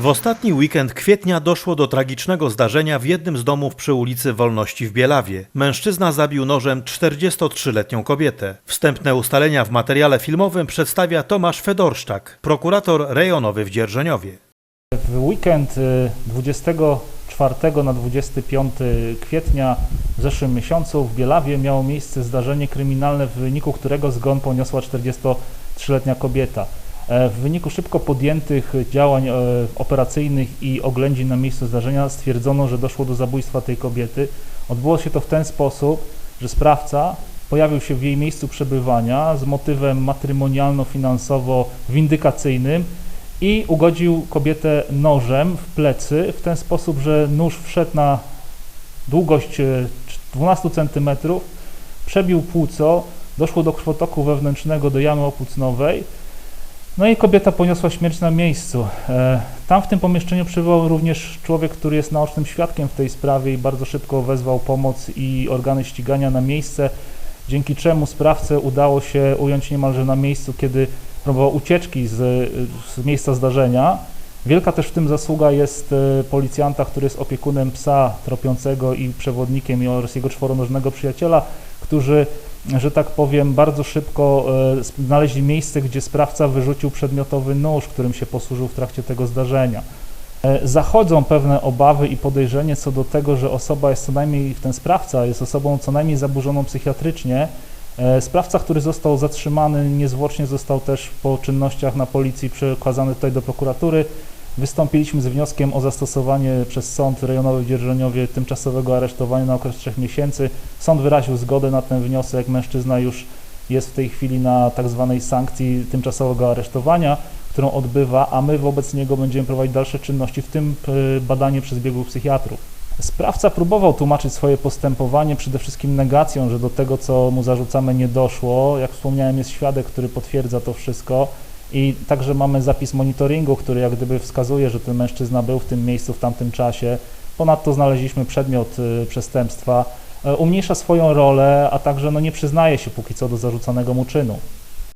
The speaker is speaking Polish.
W ostatni weekend kwietnia doszło do tragicznego zdarzenia w jednym z domów przy ulicy Wolności w Bielawie. Mężczyzna zabił nożem 43-letnią kobietę. Wstępne ustalenia w materiale filmowym przedstawia Tomasz Fedorszczak, prokurator rejonowy w Dzierżoniowie. W weekend y, 24 na 25 kwietnia w zeszłym miesiącu w Bielawie miało miejsce zdarzenie kryminalne, w wyniku którego zgon poniosła 43-letnia kobieta. E, W wyniku szybko podjętych działań e, operacyjnych i oględzin na miejscu zdarzenia stwierdzono, że doszło do zabójstwa tej kobiety. Odbyło się to w ten sposób, że sprawca pojawił się w jej miejscu przebywania z motywem matrymonialno-finansowo-windykacyjnym i ugodził kobietę nożem w plecy w ten sposób, że nóż wszedł na długość e, 12 cm, przebił płuco, doszło do krwotoku wewnętrznego do jamy opłucnowej, no i kobieta poniosła śmierć na miejscu. E, Tam w tym pomieszczeniu przebywał również człowiek, który jest naocznym świadkiem w tej sprawie i bardzo szybko wezwał pomoc i organy ścigania na miejsce, dzięki czemu sprawcę udało się ująć niemalże na miejscu, kiedy próbował ucieczki z, z miejsca zdarzenia. Wielka też w tym zasługa jest e, policjanta, który jest opiekunem psa tropiącego i przewodnikiem oraz jego czworonożnego przyjaciela, którzy, że tak powiem, bardzo szybko e, znaleźli miejsce, gdzie sprawca wyrzucił przedmiotowy nóż, którym się posłużył w trakcie tego zdarzenia. E, Zachodzą pewne obawy i podejrzenie co do tego, że osoba jest co najmniej, ten sprawca jest osobą co najmniej zaburzoną psychiatrycznie. E, Sprawca, który został zatrzymany, niezwłocznie został też po czynnościach na policji przekazany tutaj do prokuratury. Wystąpiliśmy z wnioskiem o zastosowanie przez Sąd Rejonowy w Dzierżoniowie tymczasowego aresztowania na okres 3 miesięcy. Sąd wyraził zgodę na ten wniosek. Mężczyzna już jest w tej chwili na tak zwanej sankcji tymczasowego aresztowania, którą odbywa, a my wobec niego będziemy prowadzić dalsze czynności, w tym e, badanie przez biegłych psychiatrów. Sprawca próbował tłumaczyć swoje postępowanie przede wszystkim negacją, że do tego, co mu zarzucamy, nie doszło. Jak wspomniałem, jest świadek, który potwierdza to wszystko. I także mamy zapis monitoringu, który jak gdyby wskazuje, że ten mężczyzna był w tym miejscu w tamtym czasie. Ponadto znaleźliśmy przedmiot y, przestępstwa. E, Umniejsza swoją rolę, a także no, nie przyznaje się póki co do zarzucanego mu czynu.